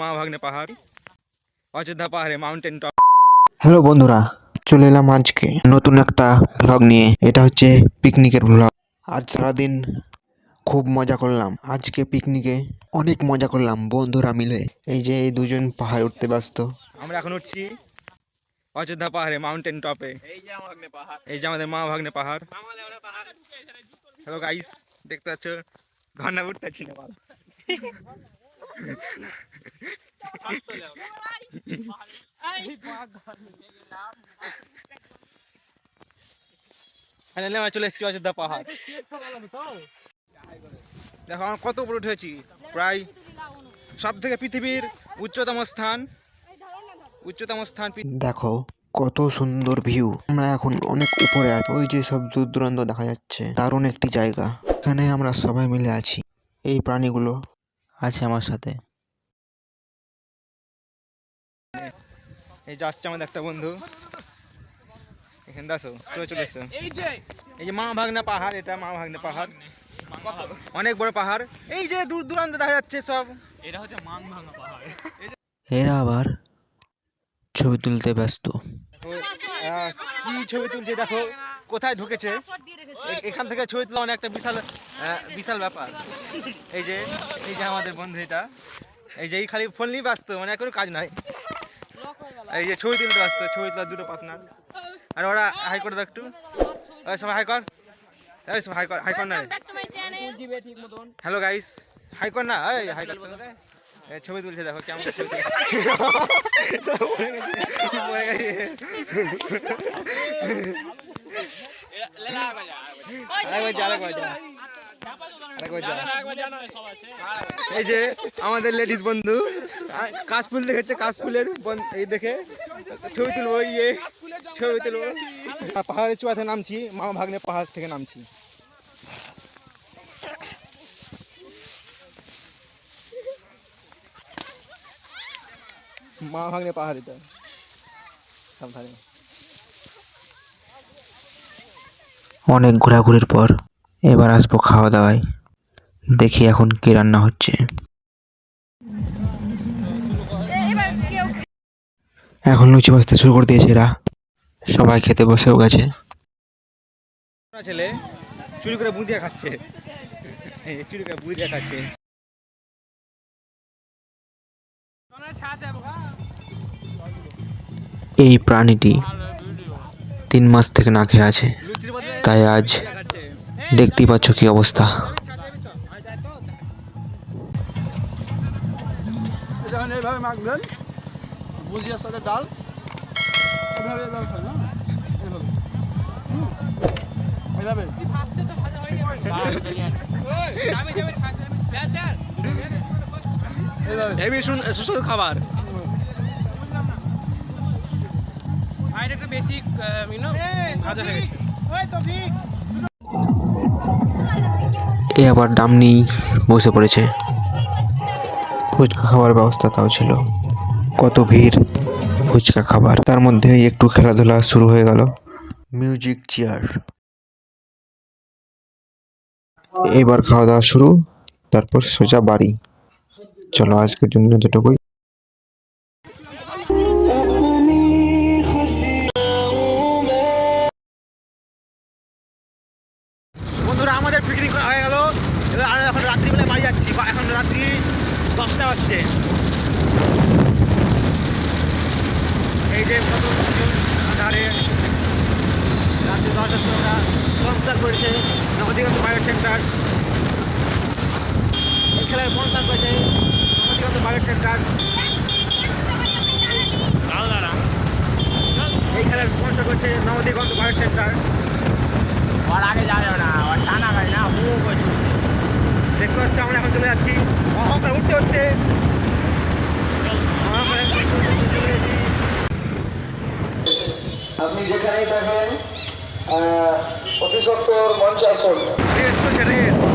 মা ভাগ্নে পাহাড় অযোধ্যা পাহাড়ে মাউন্টেন হ্যালো বন্ধুরা, চলে এলাম আজকে নতুন একটা ভ্লগ নিয়ে। এটা হচ্ছে পিকনিকের ভ্লগ আজ সারাদিন খুব মজা করলাম। আজকে পিকনিকে অনেক মজা করলাম বন্ধুরা মিলে। এই যে এই দুজন পাহাড় উঠতে ব্যস্ত। আমরা এখন উঠছি অযোধ্যা পাহাড়ে মাউন্টেন টপে এই যে আমাদের মা ভাগ্নে পাহাড়। হ্যালো গাইস দেখতে পাচ্ছ? ঘণ্টা বাবা। আমরা চলে এসেছি অযোধ্যা পাহাড়। দেখো আমরা কত উপরে উঠেছি? প্রায় সব থেকে পৃথিবীর উচ্চতম স্থান উচ্চতম স্থান দেখো কত সুন্দর ভিউ আমরা এখন অনেক উপরে আছি। ওই যে সব দূর দূরান্ত দেখা যাচ্ছে। দারুণ একটি জায়গা। এখানে আমরা সবাই মিলে আছি। এই প্রাণীগুলো আছে আমার সাথে। এই যে আসছে আমাদের একটা বন্ধু। এখানে দাসো চলে এসো এই যে। মা ভাগনা পাহাড় এটা মা ভাগনা পাহাড়। অনেক বড় পাহাড়। এই যে দূর দূরান্ত দেখা যাচ্ছে সব। এরা আবার ছবি তুলতে ব্যস্ত। আহ, কি ছবি তুলছে দেখো কোথায় ঢুকেছে? এখান থেকে ছবি তোলা অনেক একটা বিশাল আহ, বিশাল ব্যাপার। এই যে এই যে আমাদের বন্ধু এটা। এই যে এই খালি ফোন নিয়ে ব্যস্ত মানে কোনো কাজ নাই। এই যে ছবি তুলতে ব্যস্ত ছবি তোলা দুটো পার্টনার আর ওরা হাই করে দাও একটু। ওই সবাই হাই কর। ওই সবাই হাই কর হাই কর না. হ্যালো গাইস হাই কর না এই হাই কর। ছবি তুলছে দেখো কেমন ছবি। এই যে আমাদের লেডিস বন্ধু কাশফুল দেখেছে কাশফুলের বন- এই দেখে ছবি তুলবো ইয়ে ছবি তুলবো। পাহাড়ের চুয়াতে নামছি মামা ভাগ্নে পাহাড় থেকে নামছি। মা ভাগ্নে পাহাড় এটা সাবধানে। অনেক ঘোরাঘুরির পর এবার আসব খাওয়া দাওয়ায় দেখি এখন কি রান্না হচ্ছে। এখন লুচি ভাজতে শুরু করে দিয়েছে এরা। সবাই খেতে বসেও গেছে। ছেলে চুরি করে বুঁদিয়া খাচ্ছে। এই চুরি করে বুঁদিয়া খাচ্ছে। এই প্রাণীটি তিন মাস থেকে না খেয়ে আছে। তাই আজ দেখতেই পাচ্ছ কি অবস্থা। যখন এইভাবে মাখবেন বুঝিয়ার সাথে ডাল এভাবে এভাবে খান না এভাবে। এভাবে। সুস্বাদু খাবার। একটু বেশি ইউনো ভাজা হয়ে গেছে। এ আবার ডাম নিয়েই বসে পড়েছে। ফুচকা খাওয়ার ব্যবস্থা তাও ছিল। কত ভিড় ফুচকা খাবার। তার মধ্যে একটু খেলাধুলা শুরু হয়ে গেল। Music chair. এবার খাওয়া দাওয়া শুরু। তারপর সোজা বাড়ি। চলো আজকের জন্য যেটুকুই রাত্রি দশটা বাজছে। এই যে কত রাত্রি দশটার সময় ওরা স্পন্সার করেছে, নবদিগন্ত বায়ো সেন্টার এই খেলার স্পন্সার করেছে নবদিগন্ত বায়ো সেন্টার এই খেলার স্পন্সার করছে নবদিগন্ত বায়ো সেন্টার ওর আগে যাবে না, ওর টানা গাড়ি না হু করছে দেখতে পাচ্ছি আমরা এখন চলে যাচ্ছি অহংকার উঠতে উঠতে। উঠতে চলে গেছি আপনি যেখানেই থাকেন অফিস অতি মঞ্চ আসল আসুন চলছে রেস।